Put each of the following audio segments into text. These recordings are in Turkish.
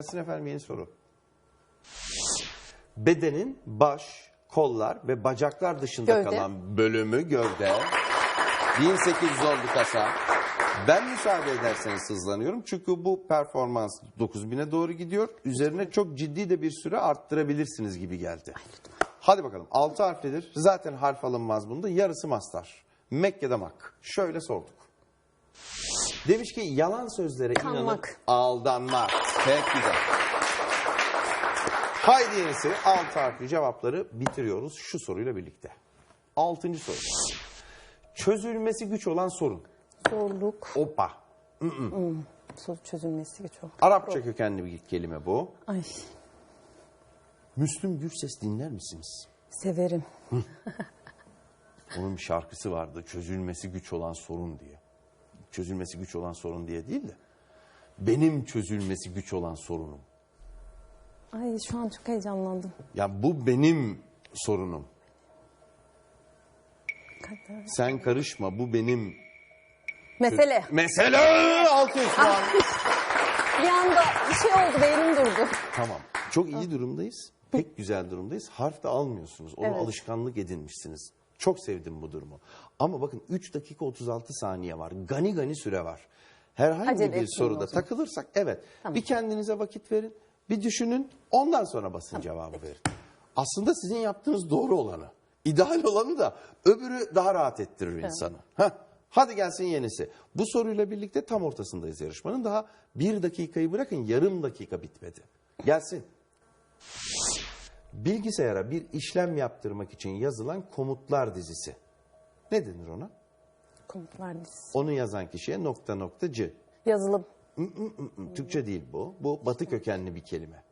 Gelsin efendim yeni soru. Bedenin baş, kollar ve bacaklar dışında Gövde. kalan bölümü gövde. 1810 kasa. Ben müsaade ederseniz hızlanıyorum. Çünkü bu performans 9000'e doğru gidiyor. Üzerine çok ciddi de bir süre arttırabilirsiniz gibi geldi. Hadi bakalım. 6 harflidir. Zaten harf alınmaz bunda. Yarısı mastar. Mek ya da mak. Şöyle sorduk. Demiş ki yalan sözlere inanıp Kanmak. aldanmak. Pek güzel. Haydi yenisi 6 harfli cevapları bitiriyoruz şu soruyla birlikte. Altıncı soru. Çözülmesi güç olan sorun. Zorluk. Opa. Su çözülmesi güç o. Arapça kökenli bir kelime bu. Ay Müslüm Gürses dinler misiniz? severim. Onun bir şarkısı vardı. Çözülmesi güç olan sorun diye. Çözülmesi güç olan sorun diye değil de. Benim çözülmesi güç olan sorunum. Ay şu an çok heyecanlandım. Ya bu benim sorunum. Kader. Sen karışma bu benim Mesele. Mesele altın puan. Bir anda bir şey oldu beynim durdu. Tamam. Çok iyi durumdayız. Pek güzel durumdayız. Harf de almıyorsunuz. Onu Evet. alışkanlık edinmişsiniz. Çok sevdim bu durumu. Ama bakın 3 dakika 36 saniye var. Gani gani süre var. Herhangi Acele bir soruda o zaman. takılırsak evet. Tamam. Bir kendinize vakit verin. Bir düşünün. Ondan sonra basın cevabı verin. Aslında sizin yaptığınız doğru olanı. ideal olanı da öbürü daha rahat ettirir insanı. Heh. Hadi gelsin yenisi. Bu soruyla birlikte tam ortasındayız yarışmanın. Daha bir dakikayı bırakın yarım dakika bitmedi. Gelsin. Bilgisayara bir işlem yaptırmak için yazılan komutlar dizisi. Ne denir ona? Komutlar dizisi. Onu yazan kişiye nokta noktacı. Yazılım. Türkçe değil bu. Bu batı kökenli bir kelime.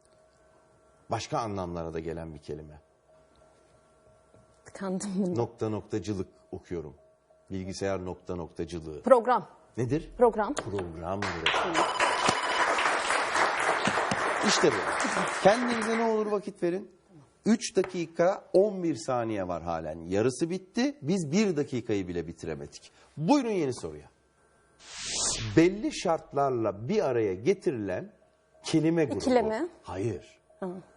Başka anlamlara da gelen bir kelime. Tıkandım bunda. Nokta noktacılık okuyorum. Bilgisayar nokta noktacılığı. Program. Nedir? Program. Programdır. İşte bu. Kendinize ne olur vakit verin. 3 dakika 11 saniye var halen. Yarısı bitti. Biz 1 dakikayı bile bitiremedik. Buyurun yeni soruya. Belli şartlarla bir araya getirilen kelime grubu. İkileme. Hayır.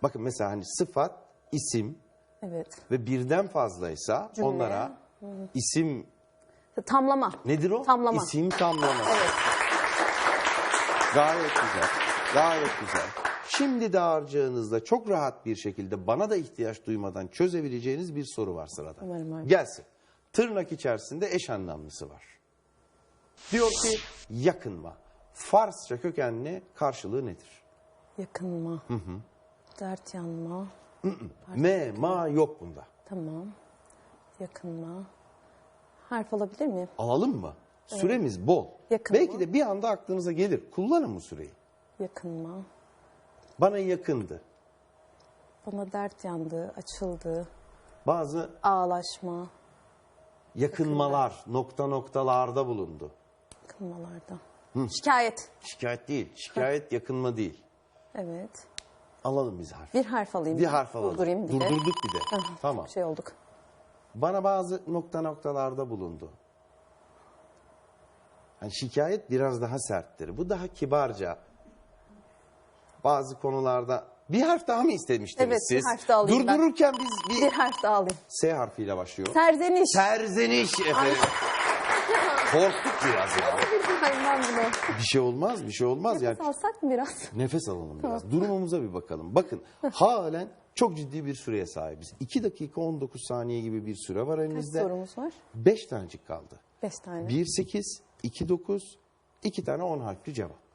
Bakın mesela hani sıfat, isim Evet. ve birden fazlaysa Cümle. onlara isim Tamlama. Nedir o? Tamlama. İsim tamlama. Evet. Gayet güzel. Gayet güzel. Şimdi dağarcığınızda çok rahat bir şekilde bana da ihtiyaç duymadan çözebileceğiniz bir soru var sırada. Umarım öyle. Gelsin. Tırnak içerisinde eş anlamlısı var. Diyor ki yakınma. Farsça kökenli karşılığı nedir? Yakınma. Dert yanma. Me, ma yok bunda. Tamam. Yakınma. Harf alabilir miyim? Alalım mı? Süremiz bol. Yakınma. Belki de bir anda aklınıza gelir. Kullanın bu süreyi. Yakınma. Bana yakındı. Bana dert yandı, açıldı. Bazı Ağlaşma. yakınmalar nokta noktalarda bulundu. Yakınmalarda. Şikayet. Şikayet değil. Şikayet yakınma değil. Evet. Alalım biz harf. Bir harf alayım. Bir harf alalım. Durdurayım bir de. Durdurduk bir de. tamam. Şey olduk. Bana bazı nokta noktalarda bulundu. Yani şikayet biraz daha serttir. Bu daha kibarca. Bazı konularda bir harf daha mı istemiştiniz Evet, bir siz? harf daha alayım ben. Durdururken biz bir Bir harf daha alayım. S harfiyle başlıyor. Serzeniş. Serzeniş efendim. Korktuk biraz ya. Hayvan bunu. Bir şey olmaz, bir şey olmaz. Yani Nefes alsak mı biraz? Nefes alalım biraz. Durumumuza bir bakalım. Bakın halen çok ciddi bir süreye sahibiz. 2 dakika 19 saniye gibi bir süre var Kaç elinizde. sorumuz var? 5 tanecik kaldı. Beş tane. 1 8, 2 9, 2 tane 10 harfli cevap.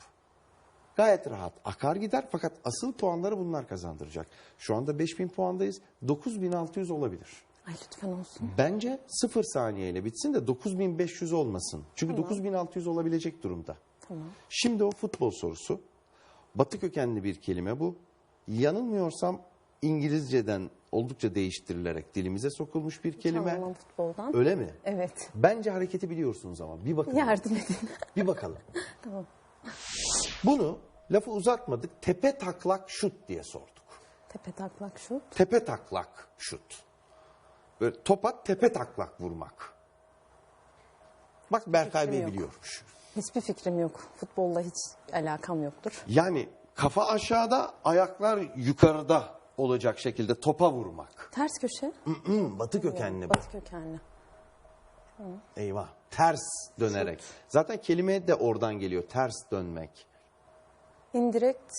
Gayet rahat akar gider fakat asıl puanları bunlar kazandıracak. Şu anda 5000 puandayız. 9600 olabilir. Ay lütfen olsun. Bence 0 saniyeyle bitsin de 9500 olmasın. Çünkü 9600 olabilecek durumda. Tamam. Şimdi o futbol sorusu. Batı kökenli bir kelime bu. Yanılmıyorsam İngilizceden oldukça değiştirilerek dilimize sokulmuş bir kelime. Anlamam futboldan. Öyle mi? Evet. Bence hareketi biliyorsunuz ama bir bakın. Yardım edin. Bir bakalım. tamam. Bunu lafı uzatmadık tepe taklak şut diye sorduk. Tepe taklak şu. Tepe taklak şut. Böyle topa tepe taklak vurmak. Bak Berkay Fikrim Bey yok. biliyormuş. Hiçbir fikrim yok. Futbolla hiç alakam yoktur. Yani Kafa aşağıda, ayaklar yukarıda olacak şekilde topa vurmak. Ters köşe. Hmm, batı kökenli bu. Batı kökenli. Eyvah. Ters dönerek. Zaten kelime de oradan geliyor. Ters dönmek. İndirekt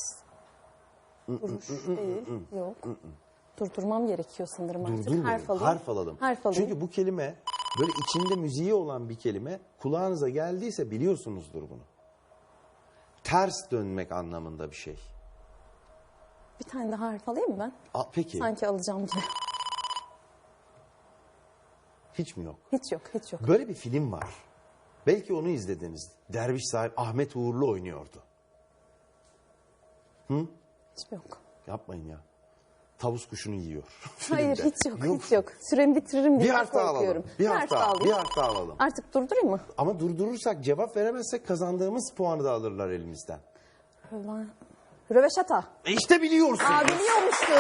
duruş değil. Yok. Durdurmam gerekiyor sanırım artık. Durdurmayın. Harf alayım. Harf alalım. Harf alayım. Çünkü bu kelime böyle içinde müziği olan bir kelime kulağınıza geldiyse biliyorsunuzdur bunu. Ters dönmek anlamında bir şey. Bir tane daha harf alayım mı ben? A, peki Sanki alacağım gibi. hiç mi yok? Hiç yok, hiç yok. Böyle bir film var. Belki onu izlediniz. Derviş sahip Ahmet Uğurlu oynuyordu. Hiç yok. Yapmayın ya. Tavus kuşunu yiyor. Hayır filmde. hiç yok, hiç yok. Süremi bitiririm diye Bir harf daha korkuyorum. alalım. Bir harf daha, bir harf daha alalım. Artık durdurayım mı? Ama durdurursak cevap veremezsek kazandığımız puanı da alırlar elimizden. Röveşata. E işte biliyorsun. Aa biliyormuştum.